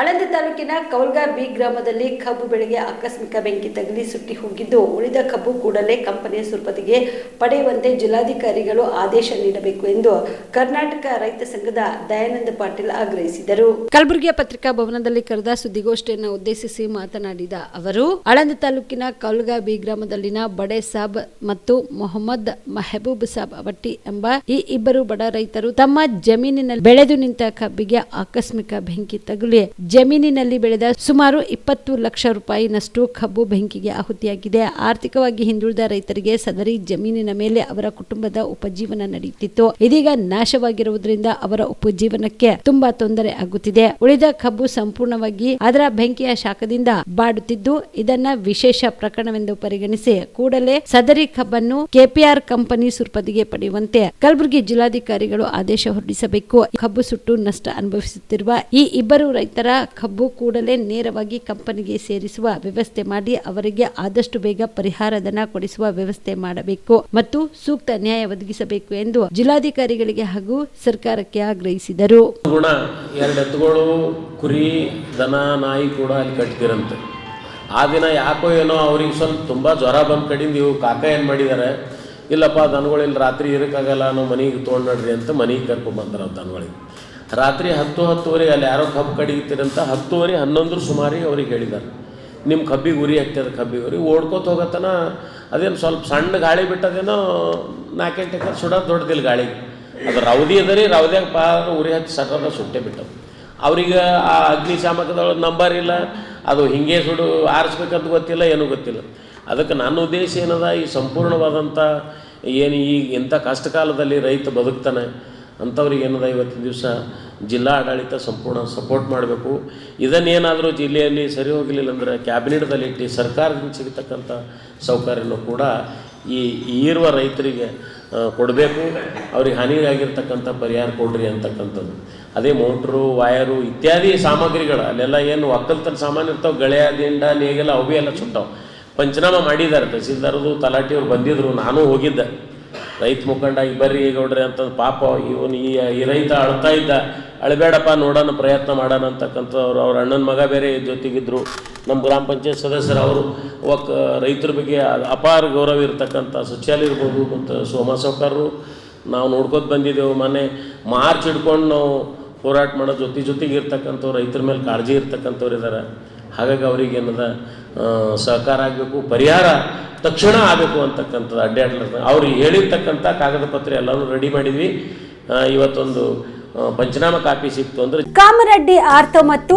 ಆಳಂದ ತಾಲೂಕಿನ ಕೌಲ್ಗಾ ಬಿ ಗ್ರಾಮದಲ್ಲಿ ಕಬ್ಬು ಬೆಳೆಗೆ ಆಕಸ್ಮಿಕ ಬೆಂಕಿ ತಗುಲಿ ಸುಟ್ಟಿ ಹೋಗಿದ್ದು, ಉಳಿದ ಕಬ್ಬು ಕೂಡಲೇ ಕಂಪನಿಯ ಸುರಪತಿಗೆ ಪಡೆಯುವಂತೆ ಜಿಲ್ಲಾಧಿಕಾರಿಗಳು ಆದೇಶ ನೀಡಬೇಕು ಎಂದು ಕರ್ನಾಟಕ ರೈತ ಸಂಘದ ದಯಾನಂದ ಪಾಟೀಲ್ ಆಗ್ರಹಿಸಿದರು. ಕಲಬುರಗಿಯ ಪತ್ರಿಕಾ ಭವನದಲ್ಲಿ ಕರೆದ ಸುದ್ದಿಗೋಷ್ಠಿಯನ್ನು ಉದ್ದೇಶಿಸಿ ಮಾತನಾಡಿದ ಅವರು ಆಳಂದ ತಾಲೂಕಿನ ಕೌಲ್ಗಾ ಬಿ ಗ್ರಾಮದಲ್ಲಿನ ಬಡೆ ಸಾಬ್ ಮತ್ತು ಮೊಹಮ್ಮದ್ ಮೆಹಬೂಬ್ ಸಾಬ್ ಅವಟ್ಟಿ ಎಂಬ ಈ ಇಬ್ಬರು ಬಡ ರೈತರು ತಮ್ಮ ಜಮೀನಿನಲ್ಲಿ ಬೆಳೆದು ನಿಂತ ಕಬ್ಬಿಗೆ ಆಕಸ್ಮಿಕ ಬೆಂಕಿ ತಗುಲಿ ಜಮೀನಿನಲ್ಲಿ ಬೆಳೆದ ಸುಮಾರು ಇಪ್ಪತ್ತು ಲಕ್ಷ ರೂಪಾಯಿನಷ್ಟು ಕಬ್ಬು ಬೆಂಕಿಗೆ ಆಹುತಿಯಾಗಿದೆ. ಆರ್ಥಿಕವಾಗಿ ಹಿಂದುಳಿದ ರೈತರಿಗೆ ಸದರಿ ಜಮೀನಿನ ಮೇಲೆ ಅವರ ಕುಟುಂಬದ ಉಪಜೀವನ ನಡೆಯುತ್ತಿತ್ತು. ಇದೀಗ ನಾಶವಾಗಿರುವುದರಿಂದ ಅವರ ಉಪಜೀವನಕ್ಕೆ ತುಂಬಾ ತೊಂದರೆ ಆಗುತ್ತಿದೆ. ಉಳಿದ ಕಬ್ಬು ಸಂಪೂರ್ಣವಾಗಿ ಅದರ ಬೆಂಕಿಯ ಶಾಖದಿಂದ ಬಾಡುತ್ತಿದ್ದು, ಇದನ್ನ ವಿಶೇಷ ಪ್ರಕರಣವೆಂದು ಪರಿಗಣಿಸಿ ಕೂಡಲೇ ಸದರಿ ಕಬ್ಬನ್ನು ಕೆಪಿಆರ್ ಕಂಪನಿ ಸುರ್ಪದಿಗೆ ಪಡೆಯುವಂತೆ ಕಲಬುರಗಿ ಜಿಲ್ಲಾಧಿಕಾರಿಗಳು ಆದೇಶ ಹೊರಡಿಸಬೇಕು. ಕಬ್ಬು ಸುಟ್ಟು ನಷ್ಟ ಅನುಭವಿಸುತ್ತಿರುವ ಈ ಇಬ್ಬರು ರೈತರ ಕಬ್ಬು ಕೂಡಲೇ ನೇರವಾಗಿ ಕಂಪನಿಗೆ ಸೇರಿಸುವ ವ್ಯವಸ್ಥೆ ಮಾಡಿ ಅವರಿಗೆ ಆದಷ್ಟು ಬೇಗ ಪರಿಹಾರ ಧನ ಕೊಡಿಸುವ ವ್ಯವಸ್ಥೆ ಮಾಡಬೇಕು ಮತ್ತು ಸೂಕ್ತ ನ್ಯಾಯ ಒದಗಿಸಬೇಕು ಎಂದು ಜಿಲ್ಲಾಧಿಕಾರಿಗಳಿಗೆ ಹಾಗೂ ಸರ್ಕಾರಕ್ಕೆ ಆಗ್ರಹಿಸಿದರು. ಗುಣ, ಎರಡು ಎತ್ತುಗಳು, ಕುರಿ, ದನ, ನಾಯಿ ಕೂಡ ಅಲ್ಲಿ ಕಟ್ತಿರಂತೆ ಆ ದಿನ ಯಾಕೋ ಏನೋ ಅವ್ರಿಗೆ ಸ್ವಲ್ಪ ತುಂಬಾ ಜ್ವರ ಬಂದ ಕಡಿಂದ ಇವು ಕಾಕ ಏನ್ ಮಾಡಿದ್ದಾರೆ ಇಲ್ಲಪ್ಪ ದನಗಳು ಇಲ್ಲಿ ರಾತ್ರಿ ಇರಕ್ಕಾಗಲ್ಲ, ನಾವು ಮನೆಗೆ ತೊಗೊಂಡ್ರಿ ಅಂತ ಮನೆಗೆ ಕರ್ಕೊಂಬಂದಾರ ದನಗಳಿಗೆ. ರಾತ್ರಿ ಹತ್ತು ಹತ್ತುವರೆಗೆ ಅಲ್ಲಿ ಯಾರೋ ಕಬ್ಬು ಕಡಿತೀರಂತ ಹತ್ತುವರೆ ಹನ್ನೊಂದರ ಸುಮಾರಿಗೆ ಅವ್ರಿಗೆ ಹೇಳಿದ್ದಾರೆ. ನಿಮ್ಮ ಕಬ್ಬಿಗೆ ಉರಿ ಹತ್ತದ ಕಬ್ಬಿಗೆ ಉರಿ. ಓಡ್ಕೋತ ಹೋಗತ್ತನ, ಅದೇನು ಸ್ವಲ್ಪ ಸಣ್ಣ ಗಾಳಿ ಬಿಟ್ಟದೇನೋ ನಾಲ್ಕೆಂಟು ಎಕರೆ ಸುಡೋದು ದೊಡ್ಡದಿಲ್ಲ ಗಾಳಿಗೆ ಅದು ರೌದಿ ಅದರಿ ರೀ ರವದ್ಯಾಗ ಪಾ ಉರಿ ಹಚ್ಚಿ ಸಟದ ಸುಟ್ಟೆ ಬಿಟ್ಟವು. ಅವ್ರಿಗೆ ಆ ಅಗ್ನಿಶಾಮಕದೊಳಗೆ ನಂಬರ್ ಇಲ್ಲ, ಅದು ಹಿಂಗೆ ಸುಡು ಆರಿಸ್ಬೇಕಂತ ಗೊತ್ತಿಲ್ಲ, ಏನೂ ಗೊತ್ತಿಲ್ಲ. ಅದಕ್ಕೆ ನನ್ನ ಉದ್ದೇಶ ಏನದ, ಈ ಸಂಪೂರ್ಣವಾದಂಥ ಏನು ಈ ಇಂಥ ಕಷ್ಟ ಕಾಲದಲ್ಲಿ ರೈತ ಬದುಕ್ತಾನೆ ಅಂಥವ್ರಿಗೆ ಏನದ ಇವತ್ತಿನ ದಿವಸ ಜಿಲ್ಲಾ ಆಡಳಿತ ಸಂಪೂರ್ಣ ಸಪೋರ್ಟ್ ಮಾಡಬೇಕು. ಇದನ್ನೇನಾದರೂ ಜಿಲ್ಲೆಯಲ್ಲಿ ಸರಿ ಹೋಗಲಿಲ್ಲ ಅಂದರೆ ಕ್ಯಾಬಿನೆಟ್ದಲ್ಲಿ ಇಟ್ಟು ಸರ್ಕಾರದಿಂದ ಸಿಗತಕ್ಕಂಥ ಸೌಕರ್ಯನೂ ಕೂಡ ಈ ಈರುವ ರೈತರಿಗೆ ಕೊಡಬೇಕು. ಅವ್ರಿಗೆ ಹಾನಿಗಾಗಿರ್ತಕ್ಕಂಥ ಪರಿಹಾರ ಕೊಡ್ರಿ ಅಂತಕ್ಕಂಥದ್ದು. ಅದೇ ಮೋಟ್ರು ವಾಯರು ಇತ್ಯಾದಿ ಸಾಮಗ್ರಿಗಳು, ಅಲ್ಲೆಲ್ಲ ಏನು ಒಕ್ಕಲ್ತನ ಸಾಮಾನು ಇರ್ತಾವೆ ಗಳೆಯ ದಿಂಡ, ನೇಗೆಲ್ಲ ಅವು ಎಲ್ಲ ಸುಟ್ಟವು. ಪಂಚನಾಮ ಮಾಡಿದ್ದಾರೆ. ತಹಸೀಲ್ದಾರದು, ತಲಾಟಿಯವ್ರು ಬಂದಿದ್ದರು ನಾನು ಹೋಗಿದ್ದೆ. ರೈತ ಮುಖಂಡ ಬರ್ರಿ ಗೌಡ್ರಿ ಅಂತ ಪಾಪ ಇವನು ಈ ಈ ರೈತ ಅಳ್ತಾ ಇದ್ದ, ಅಳಬೇಡಪ್ಪ ನೋಡೋಣ, ಪ್ರಯತ್ನ ಮಾಡೋಣ ಅಂತಕ್ಕಂಥವ್ರು. ಅವ್ರ ಅಣ್ಣನ ಮಗ ಬೇರೆ ಜೊತೆಗಿದ್ದರು ನಮ್ಮ ಗ್ರಾಮ ಪಂಚಾಯತ್ ಸದಸ್ಯರು ಅವರು. ಒಕ್ಕ ರೈತರ ಬಗ್ಗೆ ಅಪಾರ ಗೌರವ ಇರತಕ್ಕಂಥ ಸೊಚ್ಯಾಲ್ ಇರ್ಬೋದು ಮತ್ತು ಸೋಮ ಸಾವ್ಕಾರರು ನಾವು ನೋಡ್ಕೋತ ಬಂದಿದ್ದೆವು ಮೊನ್ನೆ. ಮಾರ್ಚ್ ಹಿಡ್ಕೊಂಡು ನಾವು ಹೋರಾಟ ಮಾಡೋ ಜೊತೆ ಜೊತೆಗೆ ಇರ್ತಕ್ಕಂಥವ್ರು, ರೈತರ ಮೇಲೆ ಕಾಳಜಿ ಇರ್ತಕ್ಕಂಥವ್ರು ಇದ್ದಾರೆ ಹಾಗಾಗಿ ಅವ್ರಿಗೆ ಏನದ ಸಹಕಾರ ಆಗಬೇಕು. ಪರಿಹಾರ ತಕ್ಷಣ ಆಗಬೇಕು ಅಂತಕ್ಕಂಥದ್ದು ಅಡ್ಡಾಡ್ಲ ಅವ್ರು ಹೇಳಿರ್ತಕ್ಕಂಥ ಕಾಗದ ಪತ್ರ ಎಲ್ಲನೂ ರೆಡಿ ಮಾಡಿದ್ವಿ. ಇವತ್ತೊಂದು ಪಂಚನಾಮ ಕಾಪಿ ಸಿಕ್ತು ಅಂದ್ರೆ ಕಾಮರೆಡ್ಡಿ ಆರ್ತ ಮತ್ತು